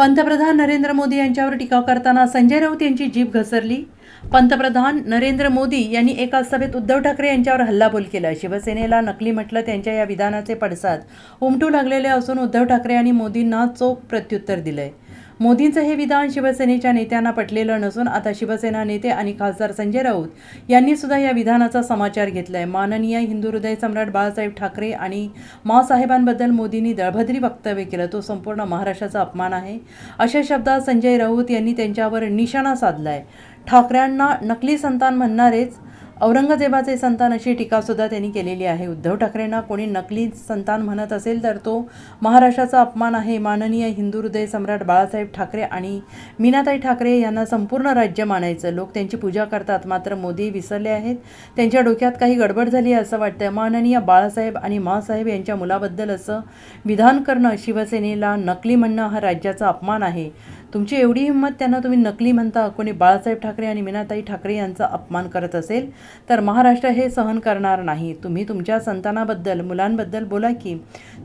पंतप्रधान नरेंद्र मोदी यांच्यावर टीका करताना संजय राऊत यांची जीभ घसरली. पंतप्रधान नरेंद्र मोदी यांनी एका सभेत उद्धव ठाकरे यांच्यावर हल्लाबोल केला. शिवसेनेला नकली म्हटलं त्यांच्या या विधानाचे पडसाद. उमटू लागलेले असून उद्धव ठाकरे यांनी मोदींना चोख प्रत्युत्तर दिलंय. मोदींचं हे विधान शिवसेनेच्या नेत्यांना पटलेलं नसून आता शिवसेना नेते आणि खासदार संजय राऊत यांनी सुद्धा या विधानाचा समाचार घेतलाय. माननीय हिंदू हृदय सम्राट बाळासाहेब ठाकरे आणि माँसाहेबांबद्दल मोदींनी दळभद्री वक्तव्य केलं. तो संपूर्ण महाराष्ट्राचा अपमान आहे. अशा शब्दात संजय राऊत यांनी त्यांच्यावर निशाणा साधलाय. ठाकऱ्यांना नकली संतान म्हणणारेच औरंगजेबाचे संतान अशी टीकासुद्धा त्यांनी केलेली आहे. उद्धव ठाकरेंना कोणी नकली संतान म्हणत असेल तर तो महाराष्ट्राचा अपमान आहे. माननीय हिंदू हृदय सम्राट बाळासाहेब ठाकरे आणि मीनाताई ठाकरे यांना संपूर्ण राज्य मानायचं. लोक त्यांची पूजा करतात. मात्र मोदी विसरले आहेत. त्यांच्या डोक्यात काही गडबड झाली आहे असं वाटतं. माननीय बाळासाहेब आणि माँसाहेब यांच्या मुलाबद्दल असं विधान करणं शिवसेनेला नकली म्हणणं हा राज्याचा अपमान आहे. तुमची एवढी हिंमत त्यांना तुम्ही नकली म्हणता कोणी बाळासाहेब ठाकरे आणि मीनाताई ठाकरे यांचा अपमान करत असेल तर महाराष्ट्र हे सहन करणार नाही. तुम्ही तुमच्या संतानाबद्दल मुलांबद्दल बोला की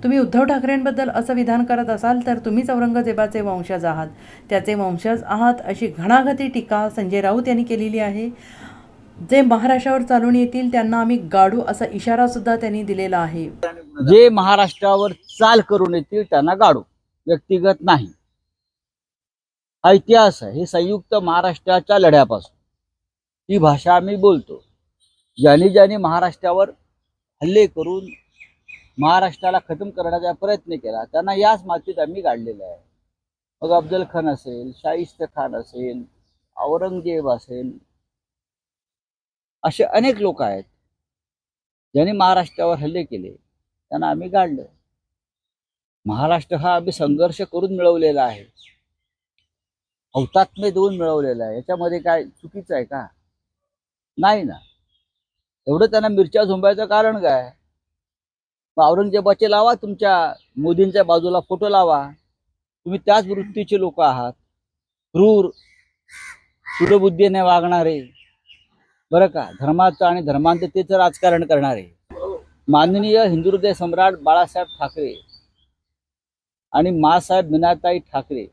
तुम्ही उद्धव ठाकरेंबद्दल असं विधान करत असाल तर तुम्हीच औरंगजेबाचे वंशज आहात. त्याचे वंशज आहात अशी घणाघाती टीका संजय राऊत यांनी केलेली आहे. जे महाराष्ट्रावर चालून येतील त्यांना आम्ही गाडू असा इशारा सुद्धा त्यांनी दिलेला आहे. जे महाराष्ट्रावर चाल करून येतील त्यांना गाडू. व्यक्तिगत नाही. हा इतिहास आहे. हे संयुक्त महाराष्ट्राच्या लढ्यापासून. ही भाषा आम्ही बोलतो. ज्याने ज्याने महाराष्ट्रावर हल्ले करून महाराष्ट्राला खतम करण्याचा प्रयत्न केला त्यांना याच मातीत आम्ही गाडलेलं आहे. मग अफजल खान असेल शाहिस्त खान असेल औरंगजेब असेल असे अनेक लोक आहेत. ज्यांनी महाराष्ट्रावर हल्ले केले त्यांना आम्ही गाडलं. महाराष्ट्र हा आम्ही संघर्ष करून मिळवलेला आहे. हौतात्म्य देऊन मिळवलेला आहे. याच्यामध्ये काय चुकीचं आहे का? नाही ना. एवढं त्यांना मिरच्या झोंबायचं कारण काय? मग औरंगजेबाचे लावा तुमच्या मोदींच्या बाजूला फोटो लावा. तुम्ही त्याच वृत्तीचे लोक आहात. क्रूर सुडबुद्धीने वागणारे. बरं का? धर्माचं आणि धर्मांततेचं राजकारण करणारे. माननीय हिंदुहृदय सम्राट बाळासाहेब ठाकरे आणि मासाहेब मिनाताई ठाकरे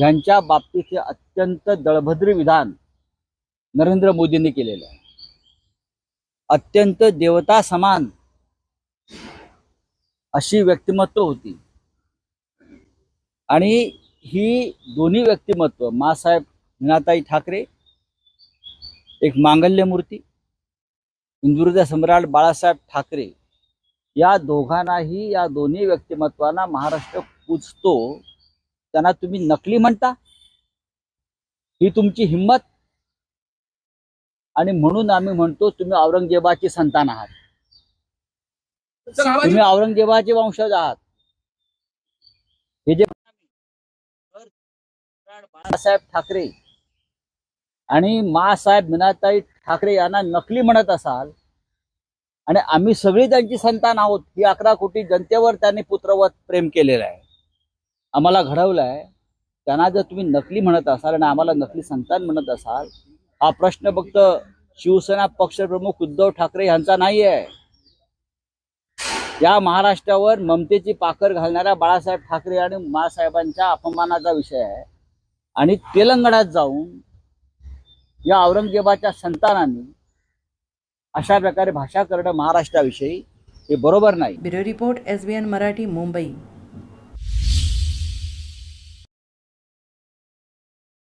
यांच्या बाबतीचे अत्यंत दळभद्र विधान नरेंद्र मोदींनी केलेलं आहे. अत्यंत देवता समान अशी व्यक्तिमत्व होती. आणि ही दोन्ही व्यक्तिमत्व मासाहेब मीनाताई ठाकरे एक मांगल्य मूर्ती सम्राट बाळासाहेब ठाकरे या दोघांनाही या दोन्ही व्यक्तिमत्वांना महाराष्ट्र पूजतो. त्यांना तुम्ही नकली म्हणता? ही तुमची हिंमत? आणि म्हणून आम्ही म्हणतो तुम्ही औरंगजेबाची संतान आहात. तुम्ही औरंगजेबाचे वंशज आहात. हे जे बाळासाहेब ठाकरे आणि मासाहेब मीनाताई ठाकरे यांना नकली म्हणत असाल आणि आम्ही सगळी त्यांची संतान आहोत ही अकरा कोटी जनतेवर त्यांनी पुत्रवत प्रेम केलेलं आहे. आम्हाला घडवलं आहे त्यांना जर तुम्ही नकली म्हणत असाल आणि आम्हाला नकली संतान म्हणत असाल हा प्रश्न फक्त शिवसेना पक्षप्रमुख उद्धव ठाकरे यांचा नाही आहे या महाराष्ट्रावर ममतेची पाखर घालणाऱ्या बाळासाहेब ठाकरे आणि मासाहेबांच्या अपमानाचा विषय आहे. आणि तेलंगणात जाऊन या औरंगजेबाच्या संतानांनी अशा प्रकारे भाषा करणं महाराष्ट्राविषयी हे बरोबर नाही. Bureau report S B N Marathi Mumbai.